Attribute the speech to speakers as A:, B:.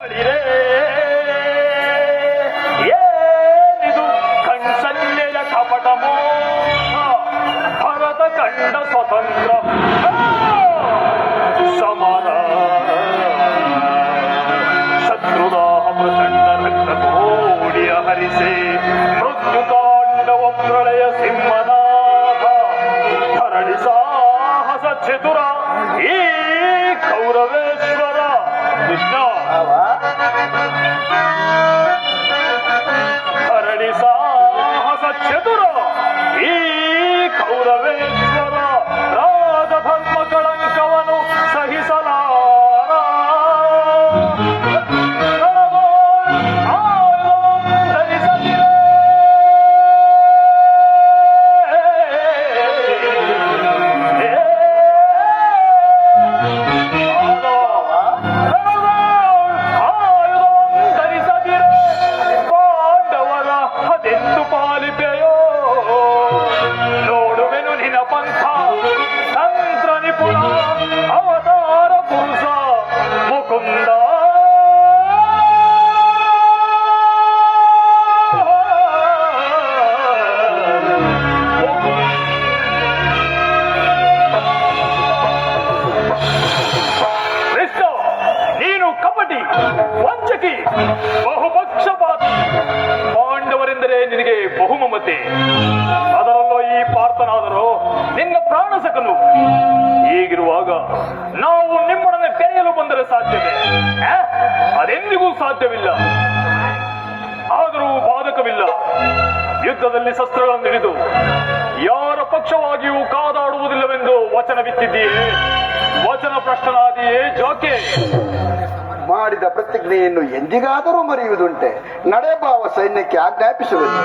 A: ಮಾಡಿರೆ ಏನಿದು ಕಣ್ಸನ್ನೆಯ ಕಪಟ ಮೋಹ ಭರತ ಕಂಡ ಸ್ವತಂತ್ರ ಸಮಾನ ಶತ್ರುದಾಹ ಪ್ರಚಂಡ ರಕ್ತ ಕೋಡಿಯ ಹರಿಸೆ ಮೃತ್ಯು ತಾಂಡವ ಪ್ರಳಯ ಸಿಂಹನಾಥ ಧರಣಿ ಸಾಹಸ ಚತುರ ಈ ಕೌರವೇಶ್ವರ ಅದೆಂದು ಪಾಲಿಪೆಯೋ ಬಹುಮಮತೆ ಅದರಲ್ಲೂ ಈ ಪಾರ್ಥನಾದರೂ ನಿನ್ನ ಪ್ರಾಣಸಕನು ಹೀಗಿರುವಾಗ ನಾವು ನಿಮ್ಮೊಡನೆ ತೆರೆಯಲು ಬಂದರೆ ಸಾಧ್ಯವೇ? ಅದೆಂದಿಗೂ ಸಾಧ್ಯವಿಲ್ಲ. ಆದರೂ ಬಾಧಕವಿಲ್ಲ. ಯುದ್ಧದಲ್ಲಿ ಶಸ್ತ್ರಗಳನ್ನು ಹಿಡಿದು ಯಾರ ಪಕ್ಷವಾಗಿಯೂ ಕಾದಾಡುವುದಿಲ್ಲವೆಂದು ವಚನ ಬಿತ್ತಿದ್ದೀಯೇ? ವಚನ ಪ್ರಶ್ನನಾದಿಯೇ ಜೋಕೆ?
B: ಮಾಡಿದ ಪ್ರತಿಜ್ಞೆಯನ್ನು ಎಂದಿಗಾದರೂ ಮರೆಯುವುದುಂಟೆ ನಡೆಬಾವ ಸೈನ್ಯಕ್ಕೆ ಆಜ್ಞಾಪಿಸುವುದು.